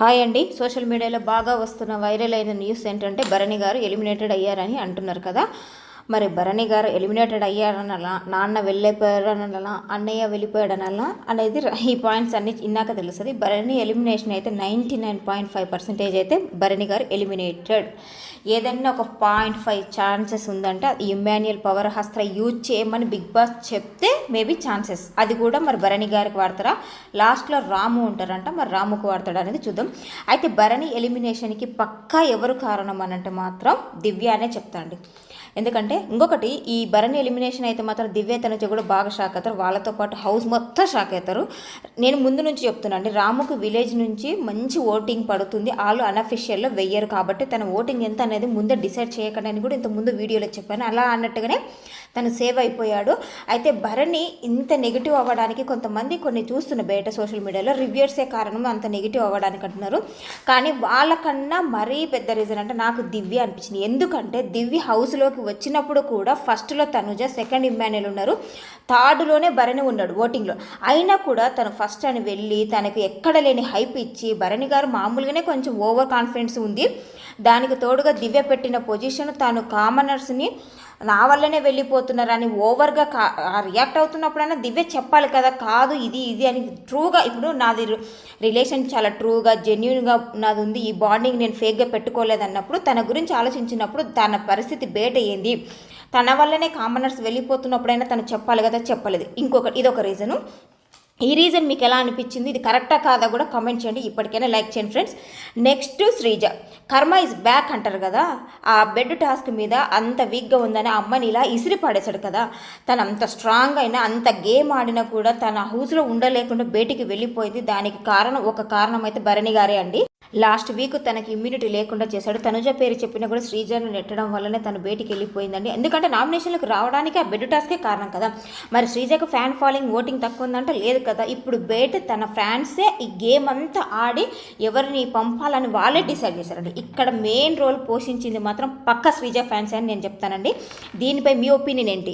Hi అండి. Social మీడియాలో బాగా వస్తున్న వైరల్ అయిన న్యూస్ ఏంటంటే భరణి గారు ఎలిమినేటెడ్ అయ్యారని అంటున్నారు కదా. మరి భరణి గారు ఎలిమినేటెడ్ అయ్యాడనలా నాన్న వెళ్ళిపోయాడనలా అన్నయ్య వెళ్ళిపోయాడనలా అనేది ఈ పాయింట్స్ అన్ని ఇన్నాక తెలుస్తుంది. భరణి ఎలిమినేషన్ అయితే ninety nine point five percentage అయితే భరణి గారు ఎలిమినేటెడ్. ఏదైనా ఒక పాయింట్ ఫైవ్ ఛాన్సెస్ ఉందంటే అది పవర్ హస్త్ర యూజ్ చేయమని బిగ్ బాస్ చెప్తే మేబీ ఛాన్సెస్. అది కూడా మరి భరణి గారికి వాడతారా? లాస్ట్లో రాము ఉంటారంట మరి రాముకు వాడతాడు అనేది చూద్దాం. అయితే భరణి ఎలిమినేషన్కి పక్కా ఎవరు కారణం అనంటే మాత్రం దివ్య అనే చెప్తాండి ఎందుకంటే ఇంకొకటి ఈ భరణి ఎలిమినేషన్ అయితే మాత్రం దివ్య తనుజ కూడా బాగా షాక్ అవుతారు. వాళ్ళతో పాటు హౌస్ మొత్తం షాక్ అవుతారు. నేను ముందు నుంచి చెప్తున్నా అండి రాముకు విలేజ్ నుంచి మంచి ఓటింగ్ పడుతుంది. వాళ్ళు అనఫిషియల్లో వెయ్యరు కాబట్టి తన ఓటింగ్ ఎంత అనేది ముందే డిసైడ్ చేయకండి అని కూడా ఇంత ముందు వీడియోలో చెప్పాను. అలా అన్నట్టుగానే తను సేవ్ అయిపోయాడు. అయితే భరణి ఇంత నెగిటివ్ అవ్వడానికి కొంతమంది కొన్ని చూస్తున్న బయట సోషల్ మీడియాలో రివ్యూర్సే కారణం అంత నెగిటివ్ అవ్వడానికి అంటున్నారు. కానీ వాళ్ళకన్నా మరీ పెద్ద రీజన్ అంటే నాకు దివ్య అనిపించింది. ఎందుకంటే దివ్య హౌస్లో హౌస్లోకి వచ్చినప్పుడు కూడా ఫస్ట్లో తనుజ సెకండ్ ఇమ్మాన్యుల్ ఉన్నారు. థర్డ్లోనే భరణి ఉన్నాడు ఓటింగ్లో అయినా కూడా తను ఫస్ట్ అని వెళ్ళి తనకు ఎక్కడ లేని హైప్ ఇచ్చి భరణి గారు మామూలుగానే కొంచెం ఓవర్ కాన్ఫిడెన్స్ ఉంది. దానికి తోడుగా దివ్య పెట్టిన పొజిషన్ తాను కామనర్స్ని నా వల్లనే వెళ్ళిపోతున్నారని ఓవర్గా కా రియాక్ట్ అవుతున్నప్పుడైనా దివ్య చెప్పాలి కదా కాదు ఇది ఇది అని ట్రూగా ఇప్పుడు నాది రిలేషన్ చాలా ట్రూగా జెన్యున్గా నాది ఉంది ఈ బాండింగ్ నేను ఫేక్గా పెట్టుకోలేదన్నప్పుడు తన గురించి ఆలోచించినప్పుడు తన పరిస్థితి బేట ఏంది తన వల్లనే కామనర్స్ వెళ్ళిపోతున్నప్పుడైనా తను చెప్పాలి కదా చెప్పలేదు. ఇంకొక ఇదొక రీజను. ఈ రీజన్ మీకు ఎలా అనిపించింది? ఇది కరెక్టా కాదా కూడా కామెంట్ చేయండి. ఇప్పటికైనా లైక్ చేయండి ఫ్రెండ్స్ నెక్స్ట్ శ్రీజ. కర్మ ఇస్ బ్యాక్ అంటారు కదా. ఆ బెడ్ టాస్క్ మీద అంత వీక్గా ఉందని అమ్మని ఇలా ఇసిరి పడేశాడు కదా. తను అంత స్ట్రాంగ్ అయినా అంత గేమ్ ఆడినా కూడా తన హౌస్లో ఉండలేకుండా బయటికి వెళ్ళిపోయింది. దానికి కారణం ఒక కారణం అయితే భరణి గారే అండి. లాస్ట్ వీక్ తనకి ఇమ్యూనిటీ లేకుండా చేశాడు. తనుజ పేరు చెప్పినా కూడా శ్రీజను నెట్టడం వల్లనే తను బయటికి వెళ్ళిపోయిందండి. ఎందుకంటే నామినేషన్లకు రావడానికి ఆ బెడ్ టాస్కే కారణం కదా. మరి శ్రీజకు ఫ్యాన్ ఫాలోయింగ్ ఓటింగ్ తక్కువ ఉందంటే లేదు కదా. ఇప్పుడు బయట తన ఫ్యాన్సే ఈ గేమ్ అంతా ఆడి ఎవరిని పంపాలని వాళ్ళే డిసైడ్ చేశారండి. ఇక్కడ మెయిన్ రోల్ పోషించింది మాత్రం పక్క శ్రీజ ఫ్యాన్స్ అని నేను చెప్తానండి. దీనిపై మీ ఒపీనియన్ ఏంటి?